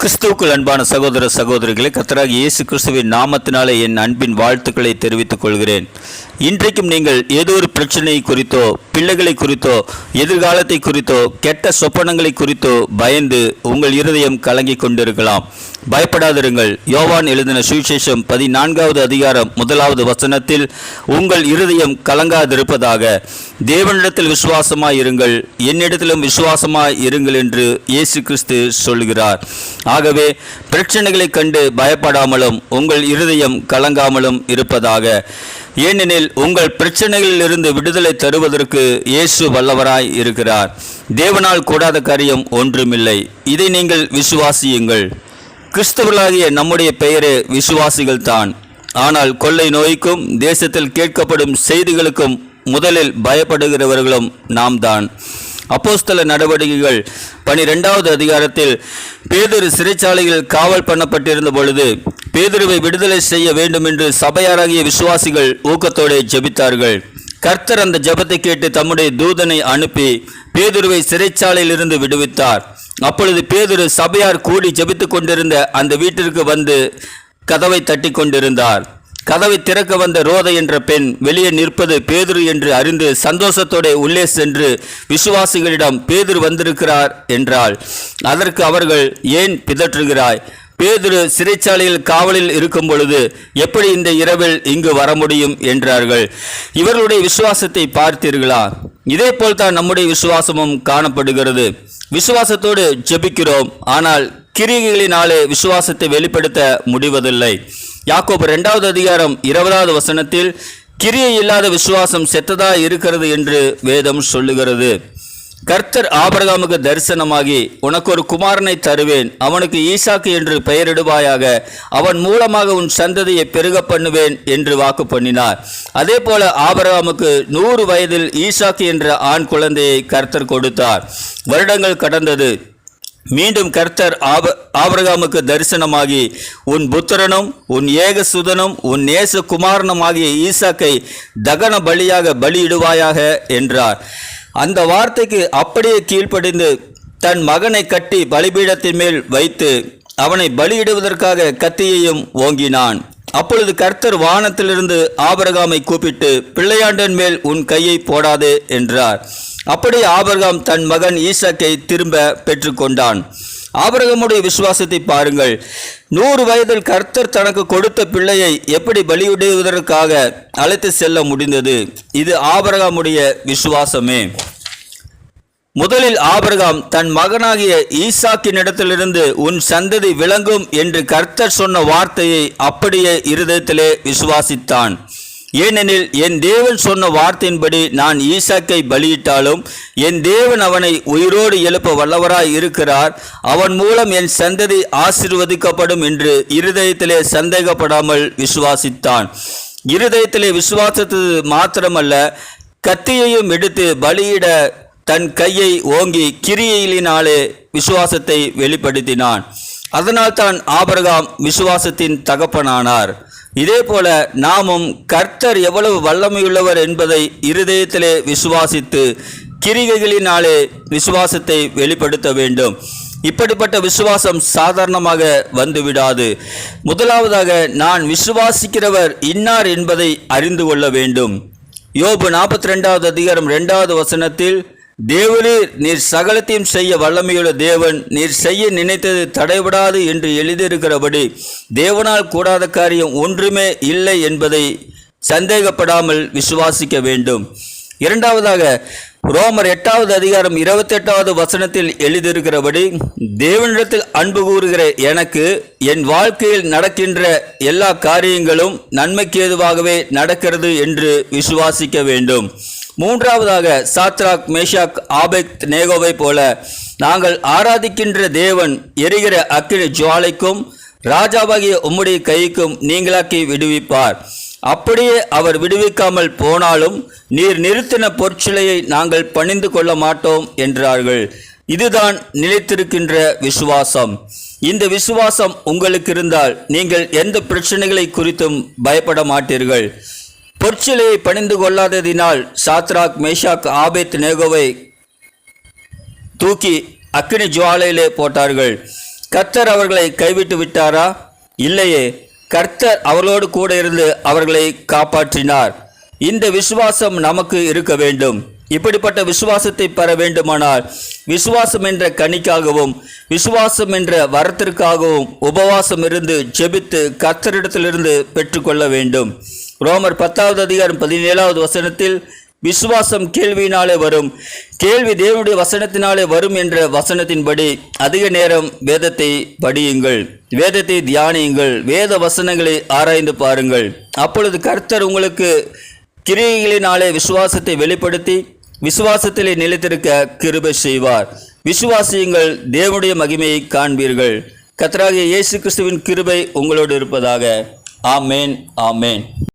கிறிஸ்துவுக்குள் அன்பான சகோதர சகோதரிகளை கத்தராக இயேசு கிறிஸ்துவின் நாமத்தினாலே என் அன்பின் வாழ்த்துக்களை தெரிவித்துக் கொள்கிறேன். இன்றைக்கும் நீங்கள் ஏதோ ஒரு பிரச்சனை குறித்தோ பிள்ளைகளை குறித்தோ எதிர்காலத்தை குறித்தோ கெட்ட சொப்பனங்களை குறித்தோ பயந்து உங்கள் இருதயம் கலங்கி கொண்டிருக்கலாம். பயப்படாதிருங்கள். யோவான் எழுதின சுவிசேஷம் பதினான்காவது அதிகாரம் முதலாவது வசனத்தில் உங்கள் இருதயம் கலங்காதிருப்பதாக. தேவனிடத்தில் விசுவாசமாய் இருங்கள் என்னிடத்திலும் விசுவாசமாய் இருங்கள் என்று இயேசு கிறிஸ்து சொல்கிறார். ஆகவே பிரச்சனைகளைக் கண்டு பயப்படாமலும் உங்கள் இருதயம் கலங்காமலும் இருப்பதாக. ஏனெனில் உங்கள் பிரச்சனைகளிலிருந்து விடுதலை தருவதற்கு இயேசு வல்லவராய் இருக்கிறார். தேவனால் கூடாத காரியம் ஒன்றுமில்லை. இதை நீங்கள் விசுவாசியுங்கள். கிறிஸ்தவர்களாகிய நம்முடைய பெயரே விசுவாசிகள் தான் ஆனால் கொள்ளை நோய்க்கும் தேசத்தில் கேட்கப்படும் செய்திகளுக்கும் முதலில் பயப்படுகிறவர்களும் நாம் தான் அப்போஸ்தல நடவடிக்கைகள் பனிரெண்டாவது அதிகாரத்தில் பேதுரு சிறைச்சாலையில் காவல் பண்ணப்பட்டிருந்த பொழுது பேதுருவை விடுதலை செய்ய வேண்டும் என்று சபையாராகிய விசுவாசிகள் ஊக்கத்தோடு ஜெபித்தார்கள். கர்த்தர் அந்த ஜெபத்தை கேட்டு தம்முடைய தூதனை அனுப்பி பேதுருவை சிறைச்சாலையிலிருந்து விடுவித்தார். அப்பொழுது பேதுரு சபையார் கூடி ஜெபித்து கொண்டிருந்த அந்த வீட்டிற்கு வந்து கதவை தட்டி கொண்டிருந்தார். கதவை திறக்க வந்த ரோதை என்ற பெண் வெளியே நிற்பது பேதுரு என்று அறிந்து சந்தோஷத்தோட உள்ளே சென்று விசுவாசிகளிடம் பேதுரு வந்திருக்கிறார் என்றாள். அதற்கு அவர்கள் ஏன் பிதற்றுகிறாய்? பேதுரு சிறைச்சாலையில் காவலில் இருக்கும் பொழுது எப்படி இந்த இரவில் இங்கு வர முடியும் என்றார்கள். இவர்களுடைய விசுவாசத்தை பார்த்தீர்களா? இதே போல்தான் நம்முடைய விசுவாசமும் காணப்படுகிறது. விசுவாசத்தோடு ஜெபிக்கிறோம். ஆனால் கிரிகைகளினாலே விசுவாசத்தை வெளிப்படுத்த முடிவதில்லை. யாக்கோபு இரண்டாவது அதிகாரம் இருபதாவது வசனத்தில் கிரியை இல்லாத விசுவாசம் செத்ததா இருக்கிறது? என்று வேதம் சொல்லுகிறது. கர்த்தர் ஆபரகாமுக்கு தரிசனமாகி உனக்கு ஒரு குமாரனை தருவேன். அவனுக்கு ஈசாக்கு என்று பெயரிடுவாயாக. அவன் மூலமாக உன் சந்ததியை பெருக பண்ணுவேன் என்று வாக்கு பண்ணினார். அதே போல ஆபரகாமுக்கு நூறு வயதில் ஈசாக்கு என்ற ஆண் குழந்தையை கர்த்தர் கொடுத்தார். வருடங்கள் கடந்தது. மீண்டும் கர்த்தர் ஆப ஆபரகாமுக்கு தரிசனமாகி உன் புத்திரனும் உன் ஏகசுதனும் உன் நேச குமாரனுமாகிய ஈசாக்கை தகன பலியாக பலியிடுவாயாக என்றார். அந்த வார்த்தைக்கு அப்படியே கீழ்ப்படிந்து தன் மகனை கட்டி பலிபீடத்தின் மேல் வைத்து அவனை பலியிடுவதற்காக கத்தியையும் ஓங்கினான். அப்பொழுது கர்த்தர் வானத்திலிருந்து ஆபரகாமை கூப்பிட்டு பிள்ளையாண்டன் மேல் உன் கையை போடாதே என்றார். அப்படி ஆபரகாம் தன் மகன் ஈசாக்கை திரும்ப பெற்றுக்கொண்டான். ஆபரகமுடைய விசுவாசத்தை பாருங்கள். நூறு வயதில் கர்த்தர் தனக்கு கொடுத்த பிள்ளையை எப்படி பலியிடுவதற்காக அழைத்து செல்ல முடிந்தது? இது ஆபரகாமுடைய விசுவாசமே. முதலில் ஆபிரகாம் தன் மகனாகிய ஈசாக்கினிடத்திலிருந்து உன் சந்ததி விளங்கும் என்று கர்த்தர் சொன்ன வார்த்தையை அப்படியே இருதயத்திலே விசுவாசித்தான். ஏனெனில் என் தேவன் சொன்ன வார்த்தையின்படி நான் ஈசாக்கை பலியிட்டாலும் என் தேவன் அவனை உயிரோடு எழுப்ப வல்லவராய் இருக்கிறார். அவன் மூலம் என் சந்ததி ஆசிர்வதிக்கப்படும் என்று இருதயத்திலே சந்தேகப்படாமல் விசுவாசித்தான். இருதயத்திலே விசுவாசித்தது மாத்திரமல்ல கத்தியையும் எடுத்து பலியிட தன் கையை ஓங்கி கிரியையினாலே விசுவாசத்தை வெளிப்படுத்தினான். அதனால் தான் ஆபரகாம் விசுவாசத்தின் தகப்பனானார். இதே போல நாமும் கர்த்தர் எவ்வளவு வல்லமையுள்ளவர் என்பதை இருதயத்திலே விசுவாசித்து கிரிகைகளினாலே விசுவாசத்தை வெளிப்படுத்த வேண்டும். இப்படிப்பட்ட விசுவாசம் சாதாரணமாக வந்துவிடாது. முதலாவதாக நான் விசுவாசிக்கிறவர் இன்னார் என்பதை அறிந்து கொள்ள வேண்டும். யோபு நாற்பத்தி ரெண்டாவது அதிகாரம் ரெண்டாவது வசனத்தில் தேவரீர் நீர் சகலத்தையும் செய்ய வல்லமையுள்ள தேவன் நீர் செய்ய நினைத்தது தடைபடாது என்று எழுதியிருக்கிறபடி தேவனால் கூடாத காரியம் ஒன்றுமே இல்லை என்பதை சந்தேகப்படாமல் விசுவாசிக்க வேண்டும். இரண்டாவதாக ரோமர் எட்டாவது அதிகாரம் இருபத்தெட்டாவது வசனத்தில் எழுதியிருக்கிறபடி தேவனிடத்தில் அன்பு கூறுகிற எனக்கு என் வாழ்க்கையில் நடக்கின்ற எல்லா காரியங்களும் நன்மைக்கு ஏதுவாகவே நடக்கிறது என்று விசுவாசிக்க வேண்டும். மூன்றாவதாக சாத்ராக் மேஷாக் ஆபெக் நேகோவை போல நாங்கள் ஆராதிக்கின்ற தேவன் எரிகிற அக்கினி ஜுவாலைக்கும் ராஜாவாகிய உம்முடைய கைக்கும் நீங்களாக்கி விடுவிப்பார். அப்படியே அவர் விடுவிக்காமல் போனாலும் நீர் நிறுத்தின பொற்சிலையை நாங்கள் பணிந்து கொள்ள மாட்டோம் என்றார்கள். இதுதான் நிலைத்திருக்கின்ற விசுவாசம். இந்த விசுவாசம் உங்களுக்கு இருந்தால் நீங்கள் எந்த பிரச்சனைகளை குறித்தும் பயப்பட மாட்டீர்கள். பொற்சிலையை பணிந்து கொள்ளாததினால் சாத்ராக் மேஷாக் ஆபேத் நேகோவை தூக்கி அக்னி ஜுவாலையிலே போட்டார்கள். கர்த்தர் அவர்களை கைவிட்டு விட்டாரா? இல்லையே. கர்த்தர் அவர்களோடு கூட இருந்து அவர்களை காப்பாற்றினார். இந்த விசுவாசம் நமக்கு இருக்க வேண்டும். இப்படிப்பட்ட விசுவாசத்தை பெற வேண்டுமானால் விசுவாசம் என்ற கனிக்காகவும் விசுவாசம் என்ற வரத்திற்காகவும் உபவாசம் இருந்து ஜெபித்து கர்த்தரிடத்திலிருந்து பெற்றுக்கொள்ள வேண்டும். ரோமர் பத்தாவது அதிகாரம் பதினேழாவது வசனத்தில் விசுவாசம் கேள்வியினாலே வரும் கேள்வி தேவனுடைய வசனத்தினாலே வரும் என்ற வசனத்தின்படி அதிக நேரம் வேதத்தை படியுங்கள். வேதத்தை தியானியுங்கள். வேத வசனங்களை ஆராய்ந்து பாருங்கள். அப்பொழுது கர்த்தர் உங்களுக்கு கிரியைகளினாலே விசுவாசத்தை வெளிப்படுத்தி விசுவாசத்திலே நிலைத்திருக்க கிருபை செய்வார். விசுவாசியுங்கள் தேவனுடைய மகிமையை காண்பீர்கள். கத்தராகிய இயேசு கிறிஸ்துவின் கிருபை உங்களோடு இருப்பதாக. ஆமேன் ஆமேன்.